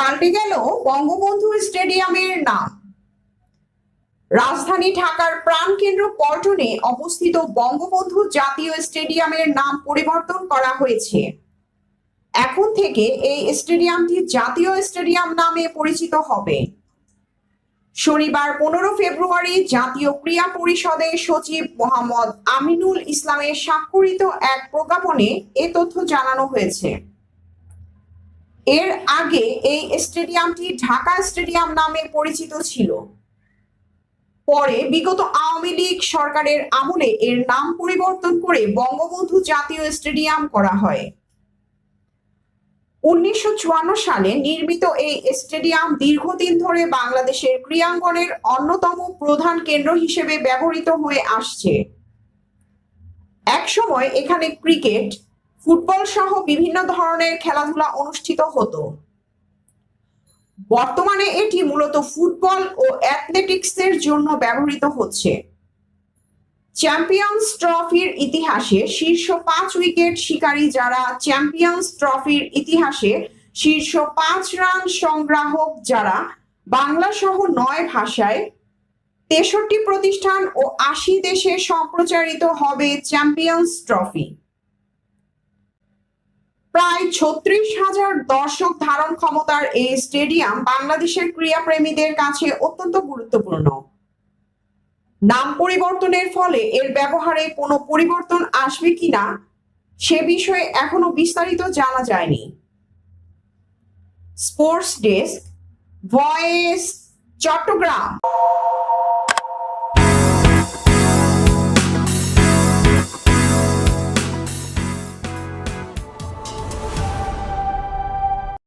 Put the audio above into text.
পাল্টে গেল বঙ্গবন্ধু স্টেডিয়ামের নাম। রাজধানী ঢাকার প্রাণকেন্দ্র পল্টনে অবস্থিত বঙ্গবন্ধু জাতীয় স্টেডিয়ামের নাম পরিবর্তন করা হয়েছে। এখন থেকে এই স্টেডিয়ামটি জাতীয় স্টেডিয়াম নামে পরিচিত হবে। শনিবার পনেরো ফেব্রুয়ারি জাতীয় ক্রীড়া পরিষদের সচিব মোহাম্মদ আমিনুল ইসলামের স্বাক্ষরিত এক প্রজ্ঞাপনে এ তথ্য জানানো হয়েছে। এর আগে এই স্টেডিয়ামটি ঢাকা স্টেডিয়াম নামে পরিচিত ছিল। পরে বিগত আওয়ামী লীগ সরকারের আমলে এর নাম পরিবর্তন করে বঙ্গবন্ধু জাতীয় স্টেডিয়াম করা হয়। উনিশশো চুয়ান্ন সালে নির্মিত এই স্টেডিয়াম দীর্ঘদিন ধরে বাংলাদেশের ক্রীড়াঙ্গনের অন্যতম প্রধান কেন্দ্র হিসেবে ব্যবহৃত হয়ে আসছে। একসময় এখানে ক্রিকেট ফুটবল সহ বিভিন্ন ধরনের খেলাধুলা অনুষ্ঠিত হতো। বর্তমানে এটি মূলত ফুটবল ও অ্যাথলেটিক্সের জন্য ব্যবহৃত হচ্ছে। চ্যাম্পিয়ন্স ট্রফির ইতিহাসে শীর্ষ পাঁচ উইকেট শিকারী যারা চ্যাম্পিয়ন্স ট্রফির ইতিহাসে শীর্ষ পাঁচ রান সংগ্রাহক যারা বাংলা সহ নয় ভাষায় তেষট্টি প্রতিষ্ঠান ও আশি দেশে সম্প্রচারিত হবে চ্যাম্পিয়ন্স ট্রফি। প্রায় ছত্রিশ হাজার দর্শক ধারণ ক্ষমতার এই স্টেডিয়াম বাংলাদেশের ক্রীড়াপ্রেমীদের কাছে অত্যন্ত গুরুত্বপূর্ণ। নাম পরিবর্তনের ফলে এর ব্যবহারে কোনো পরিবর্তন আসবে কিনা, সে বিষয়ে এখনও বিস্তারিত জানা যায়নি। Sports desk, voice, Chittagong.